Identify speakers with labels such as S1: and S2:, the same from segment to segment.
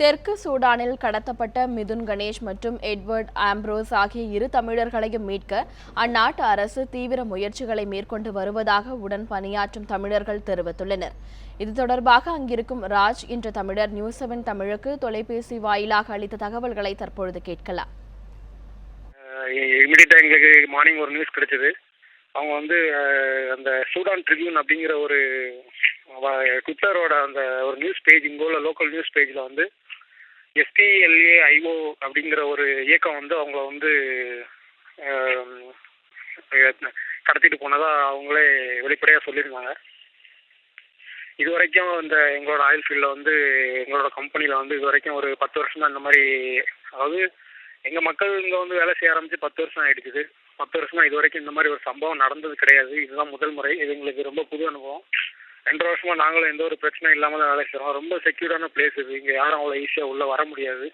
S1: தெற்கு சூடானில் கடத்தப்பட்ட மிதுன் கணேஷ் மற்றும் எட்வர்ட் ஆம்ப்ரோஸ் ஆகிய இரு தமிழர்களையும் மீட்க அந்நாட்டு அரசு தீவிர முயற்சிகளை மேற்கொண்டு வருவதாக உடன் பணியாற்றும் தமிழர்கள் தெரிவித்துள்ளனர். இது தொடர்பாக அங்கிருக்கும் ராஜ் என்ற தமிழர் நியூஸ் செவன் தமிழுக்கு தொலைபேசி வாயிலாக அளித்த தகவல்களை தற்பொழுது கேட்கலாம்.
S2: எங்களுக்கு மார்னிங் ஒரு நியூஸ் கிடைச்சது. அவங்க வந்து அந்த சூடான் ட்ரிபியூன் அப்படிங்கிற ஒரு ட்விட்டரோட அந்த ஒரு நியூஸ் பேஜ் இங்கே உள்ள லோக்கல் நியூஸ் பேஜில் வந்து எஸ்பிஎல்ஏ ஐஓ அப்படிங்கிற ஒரு இயக்கம் வந்து அவங்கள வந்து கடத்திட்டு போனதாக அவங்களே வெளிப்படையாக சொல்லியிருந்தாங்க. இது வரைக்கும் இந்த எங்களோட ஆயில் ஃபீல்டில் வந்து எங்களோட கம்பெனியில் வந்து இது வரைக்கும் ஒரு பத்து வருஷமா இந்த மாதிரி அதாவது எங்கள் மக்கள் இங்கே வந்து வேலை செய்ய ஆரம்பித்து பத்து வருஷம் ஆயிடுச்சு பத்து வருஷமா இது வரைக்கும் இந்த மாதிரி ஒரு சம்பவம் நடந்தது கிடையாது. இதுதான் முதல் முறை. இது எங்களுக்கு ரொம்ப புது அனுபவம். ரெண்டு வருஷமா நாங்களும் எந்த ஒரு பிரச்சனையும் இல்லாமல் தான் வேலை செய்கிறோம் ரொம்ப செக்யூர்டான பிளேஸ் இது. இங்க யாரும் அவ்வளோ ஈஸியாக உள்ளே வர முடியாது.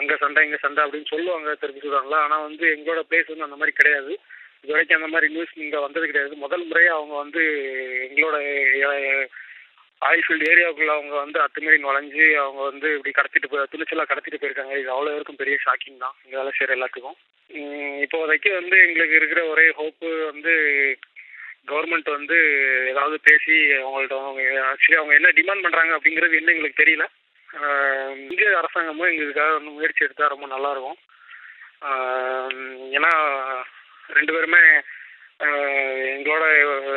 S2: அங்கே சண்டை இங்கே சண்டை அப்படின்னு சொல்லுவாங்க திருப்பி சொல்கிறாங்களா ஆனால் வந்து எங்களோட பிளேஸ் வந்து அந்த மாதிரி கிடையாது. இது வரைக்கும் அந்த மாதிரி நியூஸ் இங்கே வந்தது கிடையாது. முதல் முறையாக அவங்க வந்து எங்களோட ஆயில் ஃபீல்டு ஏரியாவுக்குள்ள அவங்க வந்து அத்துமீறி நுழைஞ்சு அவங்க வந்து இப்படி கடத்திட்டு போய் துணிச்சலாக கடத்திட்டு போயிருக்காங்க. இது அவ்வளோ இருக்கும் பெரிய ஷாக்கிங் தான். இங்கே வேலை செய்கிற எல்லாத்துக்கும் இப்போதைக்கு வந்து எங்களுக்கு இருக்கிற ஒரே ஹோப்பு வந்து கவர்மெண்ட் வந்து ஏதாவது பேசி அவங்கள்ட்ட அவங்க ஆக்சுவலி அவங்க என்ன டிமாண்ட் பண்ணுறாங்க அப்படிங்கிறது இன்னும் எங்களுக்கு தெரியல. ஆஹ் இந்திய அரசாங்கமும் எங்களுக்காக வந்து முயற்சி எடுத்தால் ரொம்ப நல்லாயிருக்கும் ஏன்னா ரெண்டு பேருமே எங்களோட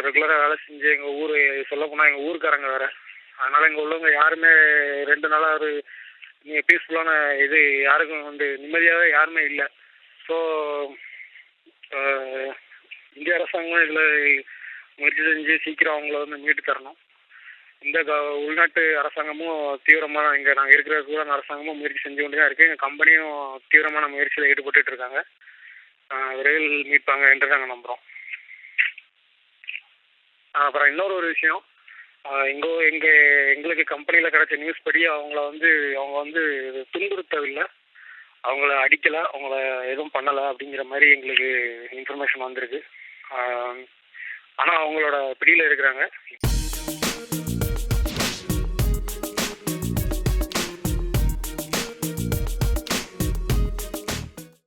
S2: ரெகுலராக வேலை செஞ்சு எங்கள் ஊர் சொல்ல போனால் எங்கள் ஊருக்காரங்க வேறு. அதனால் இங்கே உள்ளவங்க யாருமே ரெண்டு நாளாக ஒரு பீஸ்ஃபுல்லான இது யாருக்கும் வந்து நிம்மதியாகவே யாருமே இல்லை. ஸோ இந்திய அரசாங்கம் இதில் முயற்சி செஞ்சு சீக்கிரம் அவங்கள வந்து மீட்டு தரணும். இந்த க உள்நாட்டு அரசாங்கமும் தீவிரமான இங்கே நாங்கள் இருக்கிற கூட அரசாங்கமும் முயற்சி செஞ்சு கொண்டு தான் இருக்குது எங்கள் கம்பெனியும் தீவிரமான முயற்சியில் ஈடுபட்டு இருக்காங்க. விரைவில் மீட்பாங்க என்று நாங்கள் நம்புகிறோம் அப்புறம் இன்னொரு ஒரு விஷயம். இங்கே எங்கள் எங்களுக்கு கம்பெனியில் கிடைச்ச நியூஸ் படி அவங்கள வந்து அவங்க வந்து துன்புறுத்தவில்லை. அவங்கள அடிக்கலை அவங்கள எதுவும் பண்ணலை அப்படிங்கிற மாதிரி எங்களுக்கு இன்ஃபர்மேஷன் வந்திருக்கு. ஆனால் அவங்களோட பிடியில் இருக்கிறாங்க.